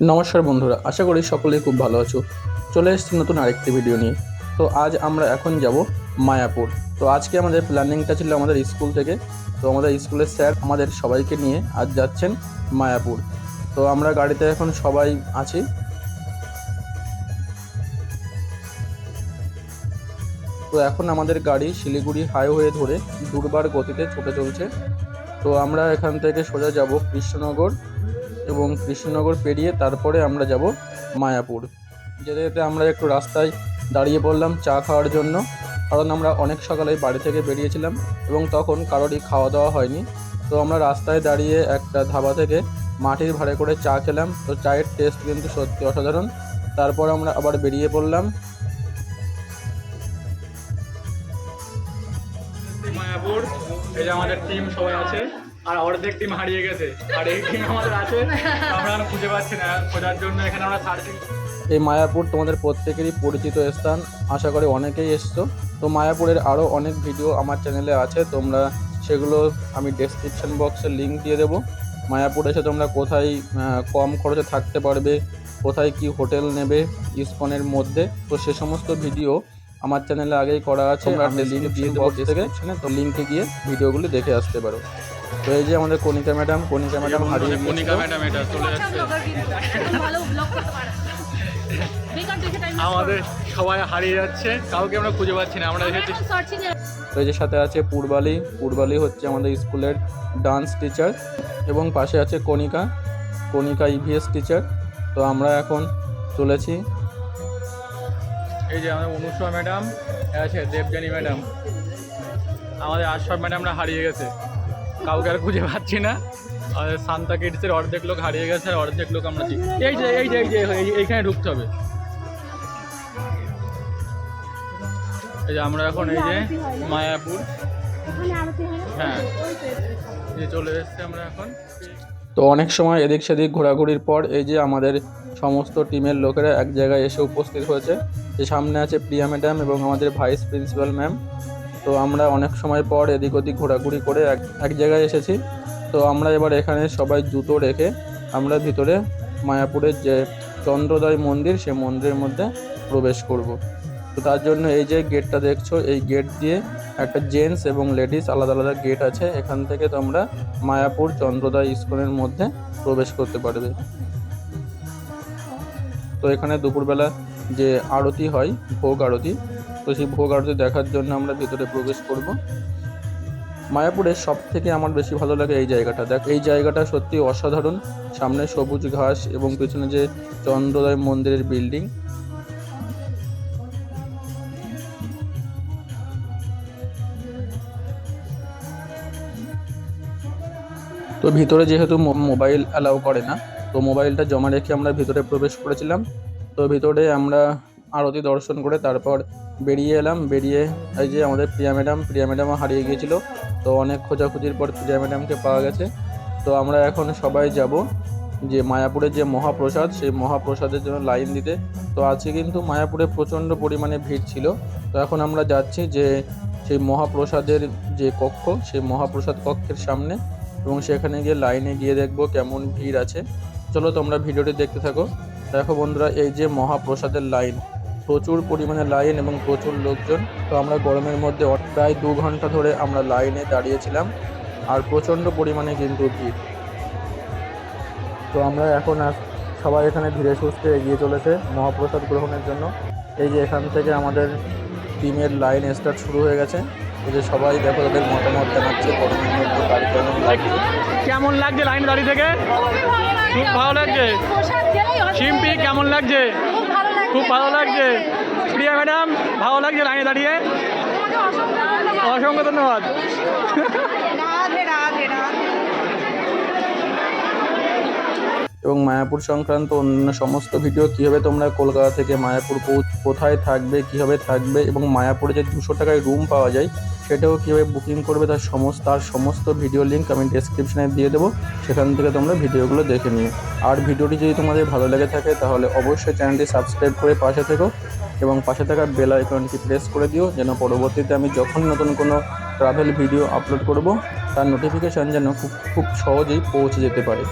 নমস্কার বন্ধুরা, আশা করি সকলেই খুব ভালো আছো। চলে এসেছি নতুন আরেকটি ভিডিও নিয়ে। তো আজ আমরা এখন যাব মায়াপুর। তো আজকে আমাদের প্ল্যানিংটা ছিল আমাদের স্কুল থেকে। তো আমাদের স্কুলের স্যার আমাদের সবাইকে নিয়ে আজ যাচ্ছেন মায়াপুর। তো আমরা গাড়িতে এখন সবাই আছি। তো এখন আমাদের গাড়ি শিলিগুড়ি হাইওয়ে ধরে দুর্বার গতিতে ছুটে চলছে। তো আমরা এখান থেকে সোজা যাব কৃষ্ণনগর। এবং কৃষ্ণনগর পেরিয়ে তারপরে আমরা যাব মায়াপুর। যেতে যেতে আমরা একটু রাস্তায় দাঁড়িয়ে পড়লাম চা খাওয়ার জন্য। কারণ আমরা অনেক সকালে বাড়ি থেকে বেরিয়েছিলাম এবং তখন কারোরই খাওয়া দাওয়া হয়নি। তো আমরা রাস্তায় দাঁড়িয়ে একটা ধাবা থেকে মাটির ভাড়ে করে চা খেলাম। তো চায়ের টেস্ট কিন্তু সত্যি অসাধারণ। তারপর আমরা আবার বেরিয়ে পড়লাম। মায়াপুর, এই যে আমাদের টিম সবাই আছে। আর অর্ধেক টিম হারিয়ে গেছে। আর এই টিম আমাদের আছে, আমরা খুঁজে পাচ্ছি না। খোঁজার জন্য এখানে আমরা সার্চিং এই মায়াপুর তোমাদের প্রত্যেকেরই পরিচিত স্থান। আশা করি অনেকেই এসছো। তো মায়াপুরের আরও অনেক ভিডিও আমার চ্যানেলে আছে। তোমরা সেগুলো আমি ডেসক্রিপশন বক্সে লিঙ্ক দিয়ে দেবো। মায়াপুর এসে তোমরা কোথায় কম খরচে থাকতে পারবে, কোথায় কি হোটেল নেবে, ইস্কনের মধ্যে। তো সে সমস্ত ভিডিও আমার চ্যানেলে আগেই করা আছে আমি লিঙ্ক দিয়ে দেবো থেকে তো। লিঙ্কে গিয়ে ভিডিওগুলি দেখে আসতে পারো। তো এই যে আমাদের কণিকা ম্যাডাম কণিকা ম্যাডাম হারিয়ে কনিকা ম্যাডাম এটা চলে যাচ্ছে। ভালো ব্লগ করতে পারে। বেকার দেখে টাইম আমাদের সবাই হারিয়ে যাচ্ছে কাউকে আমরা খুঁজে পাচ্ছি না আমরা এসেছি। তো এই যে সাথে আছে পূর্বালি পূর্বালি হচ্ছে আমাদের স্কুলের ডান্স টিচার এবং পাশে আছে কণিকা কণিকা ইভিএস টিচার তো আমরা এখন চলেছি এই যে আমাদের অনুষ্মা ম্যাডাম আছে দেবজানী ম্যাডাম। আমাদের আশরাফ ম্যাডামরা হারিয়ে গেছে। কাউকে আর খুঁজে পাচ্ছি না। আমাদের সান্তা কিডসের অর্ধেক লোক হারিয়ে গেছে আর অর্ধেক লোক আমরা। এই যে এই যে এই যে এই- এইখানে ঢুকতে হবে। এই যে আমরা এখন এই যে মায়াপুর। হ্যাঁ চলে এসেছি আমরা এখন। তো অনেক সময় এদিক সেদিক ঘোরাঘুরির পর এই যে আমাদের সমস্ত টিমের লোকেরা এক জায়গায় এসে উপস্থিত হয়েছে। যে সামনে আছে প্রিয়া ম্যাডাম এবং আমাদের ভাইস প্রিন্সিপাল ম্যাম। তো আমরা অনেক সময় পর এদিক ওদিক ঘোরাঘুরি করে এক এক জায়গায় এসেছি। তো আমরা এবার এখানে সবাই জুতো রেখে আমরা ভিতরে মায়াপুরের যে চন্দ্রোদয় মন্দির, সে মন্দিরের মধ্যে প্রবেশ করব। তো তার জন্য এই যে গেটটা দেখছ, এই গেট দিয়ে একটা জেন্টস এবং লেডিস আলাদা আলাদা গেট আছে, এখান থেকে তোমরা মায়াপুর চন্দ্রোদয় ইস্কনের মধ্যে প্রবেশ করতে পারবে। তো এখানে দুপুরবেলা যে আরতি হয়, ভোগ আরতি, তো সেই ভোগ আরতি দেখার জন্য আমরা ভিতরে প্রবেশ করব। মায়াপুরে সব থেকে আমার বেশি ভালো লাগে এই জায়গাটা। দেখ, এই জায়গাটা সত্যি অসাধারণ। সামনে সবুজ ঘাস এবং পেছনে যে চন্দ্রোদয় মন্দিরের বিল্ডিং তো ভিতরে যেহেতু মোবাইল অ্যালাউ করে না, তো মোবাইলটা জমা রেখে আমরা ভিতরে প্রবেশ করেছিলাম। তো ভিতরে আমরা আরতি দর্শন করে তারপর বেরিয়ে এলাম। বেরিয়ে এই যে আমাদের প্রিয়া ম্যাডাম, প্রিয়া ম্যাডামও হারিয়ে গিয়েছিল। তো অনেক খোঁজাখুঁজির পর প্রিয়া ম্যাডামকে পাওয়া গেছে। তো আমরা এখন সবাই যাব যে মায়াপুরের যে মহাপ্রসাদ, সেই মহাপ্রসাদের জন্য লাইন দিতে। তো আজকে কিন্তু মায়াপুরে প্রচণ্ড পরিমাণে ভিড় ছিল। তো এখন আমরা যাচ্ছি যে সেই মহাপ্রসাদের যে কক্ষ, সেই মহাপ্রসাদ কক্ষের সামনে। এবং সেখানে গিয়ে লাইনে গিয়ে দেখব কেমন ভিড় আছে। চলো তোমরা ভিডিওটি দেখতে থাকো। দেখো বন্ধুরা, এই যে মহাপ্রসাদের লাইন প্রচুর পরিমাণে লাইন এবং প্রচুর লোকজন। তো আমরা গরমের মধ্যে প্রায় দু ঘণ্টা ধরে আমরা লাইনে দাঁড়িয়েছিলাম। আর প্রচণ্ড পরিমাণে কিন্তু ভিড়। তো আমরা এখন আর সবাই এখানে ধীরে সুস্থে এগিয়ে চলেছে মহাপ্রসাদ গ্রহণের জন্য। এই যে এখান থেকে আমাদের টিমের লাইন স্টার্ট শুরু হয়ে গেছে। যে সবাই দেখো তাদের মতামত জানাচ্ছে গরমের মধ্যে কার কেমন লাগছে কেমন লাগছে লাইন দাঁড়িয়ে থেকে? খুব ভালো লাগছে। সিম্পি কেমন লাগছে? খুব ভালো লাগছে। খুব ভালো লাগছে প্রিয়া ম্যাডাম ভালো লাগছে লাইনে দাঁড়িয়ে? অসংখ্য ধন্যবাদ। এবং মায়াপুর সংক্রান্ত অন্যান্য সমস্ত ভিডিও, কীভাবে তোমরা কলকাতা থেকে মায়াপুর কোথায় থাকবে, কীভাবে থাকবে এবং মায়াপুরে যে দুশো টাকায় রুম পাওয়া যায়, সেটাও কীভাবে বুকিং করবে, তার সমস্ত তার সমস্ত ভিডিও লিঙ্ক আমি ডেসক্রিপশনে দিয়ে দেবো। সেখান থেকে তোমরা ভিডিওগুলো দেখে নিও। আর ভিডিওটি যদি তোমাদের ভালো লেগে থাকে, তাহলে অবশ্যই চ্যানেলটি সাবস্ক্রাইব করে পাশে থেকো এবং পাশে থাকা বেল আইকনটি প্রেস করে দিও, যেন পরবর্তীতে আমি যখন নতুন কোনো ট্রাভেল ভিডিও আপলোড করব, তার নোটিফিকেশান যেন খুব খুব সহজেই পৌঁছে যেতে পারে।